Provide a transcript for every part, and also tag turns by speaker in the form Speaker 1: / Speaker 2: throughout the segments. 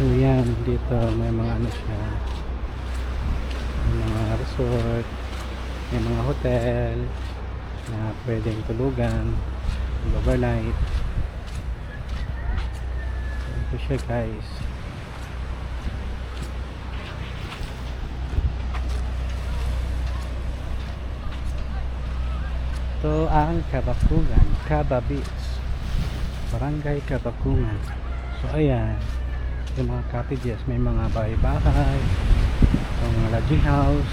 Speaker 1: So yan, dito may mga ano siya. May mga resort, may mga hotel na pwedeng tulugan, overnight. Ito siya guys. Ito ang Kabakungan, Kaba Beach. Barangay Kabakungan. So ayan, yung mga cottages, may mga bahay-bahay, yung mga lodging house.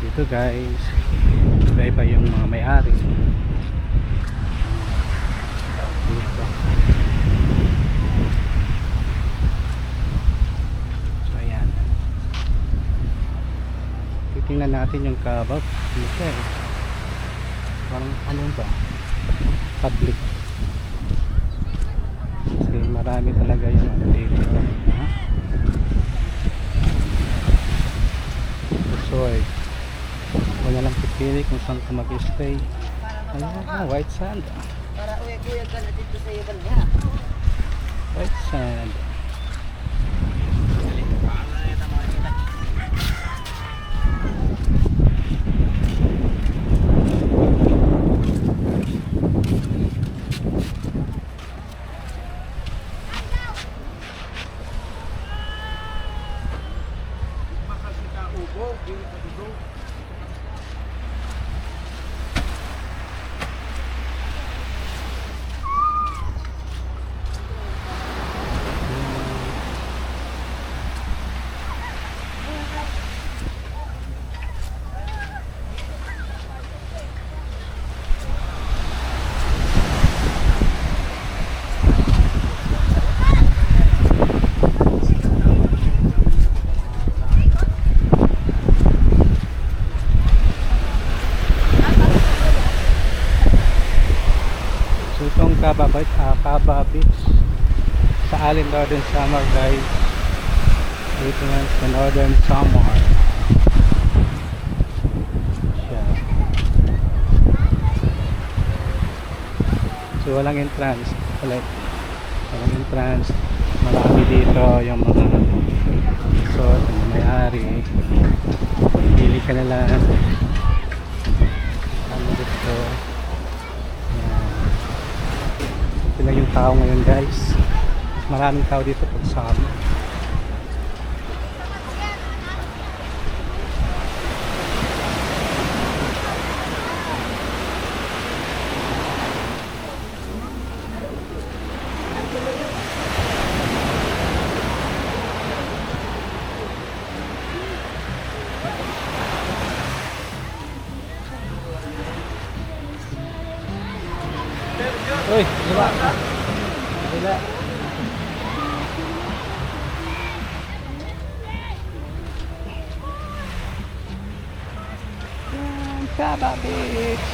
Speaker 1: Dito guys, iba-iba yung mga may-ari. Dito. So ayan. Titingnan natin yung. Ano siya eh. Parang ano ba? Public. Marami talaga yung ano dito. Ha? Resort. Huwag na lang pipili kung saan ka mag-stay. Ayan, white sand.
Speaker 2: Para uya-uya ka na dito sa iyo banda.
Speaker 1: White sand. So itong Kaba, Beach, ah, Kaba Beach sa Allen Northern Samar guys. Dito nga sa Northern Samar. So walang entrance ulit. Walang entrance. Marami dito yung mga mga may-ari. Pili ka na lang. Tao ngayon guys. Maraming tao dito pag summer. Uy, diba? Wala. Yan, Kaba Beach.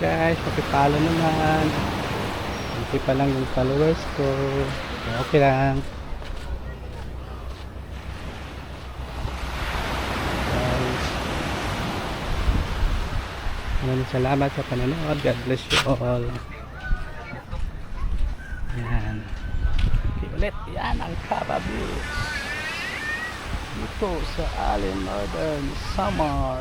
Speaker 1: Guys, pakipalo naman. Hindi pa lang yung followers ko. Okay lang. guys. Maraming salamat sa panonood. God bless you all. Yan. Okay, ulit. Yan ang Kaba Beach. Dito sa Allen Northern Summer.